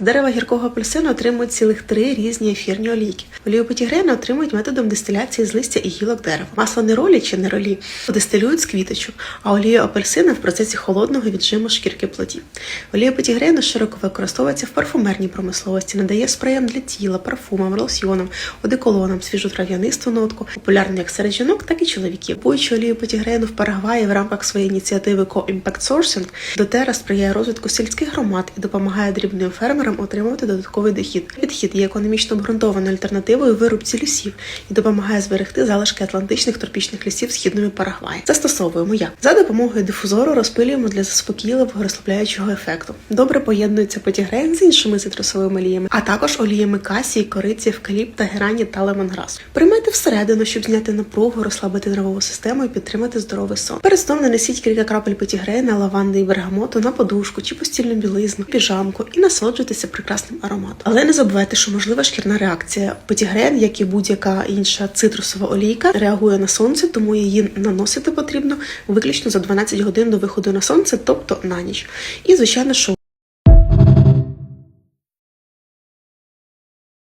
Дерева гіркого апельсину отримують цілих три різні ефірні олійки. Олію потігрена отримують методом дистиляції з листя і гілок дерева. Масло неролі чи неролі дистилюють з квіточок, а олію апельсина в процесі холодного віджиму шкірки плодів. Олія потігрена широко використовується в парфумерній промисловості, надає спреям для тіла, парфумам, лосьйонам, одеколонам, свіжу трав'янисту нотку, популярну як серед жінок, так і чоловіків. Купуючи олію потігрену в Парагваї в рамках своєї ініціативи Co-Impact Sourcing, дотера сприяє розвитку сільських громад і допомагає дрібним фермерам отримувати додатковий дохід. Підхід є економічно обґрунтованою альтернативою вирубці лісів і допомагає зберегти залишки атлантичних тропічних лісів східної Парагваї. Застосовуємо як за допомогою дифузору розпилюємо для заспокійливого розслабляючого ефекту. Добре поєднується потігрейн з іншими цитрусовими оліями, а також оліями касії, кориці, евкаліпта, герані та лемонграсу. Приймайте всередину, щоб зняти напругу, розслабити нервову систему і підтримати здоровий сон. Перед сном нанесіть кілька крапель потігрейна, лаванди і бергамоту на подушку чи постільну білизну, піжамку і насолоджуйтеся прекрасним ароматом. Але не забувайте, що можлива шкірна реакція. Потігрен, як і будь-яка інша цитрусова олійка, реагує на сонце, тому її наносити потрібно виключно за 12 годин до виходу на сонце, тобто на ніч. І звичайно, що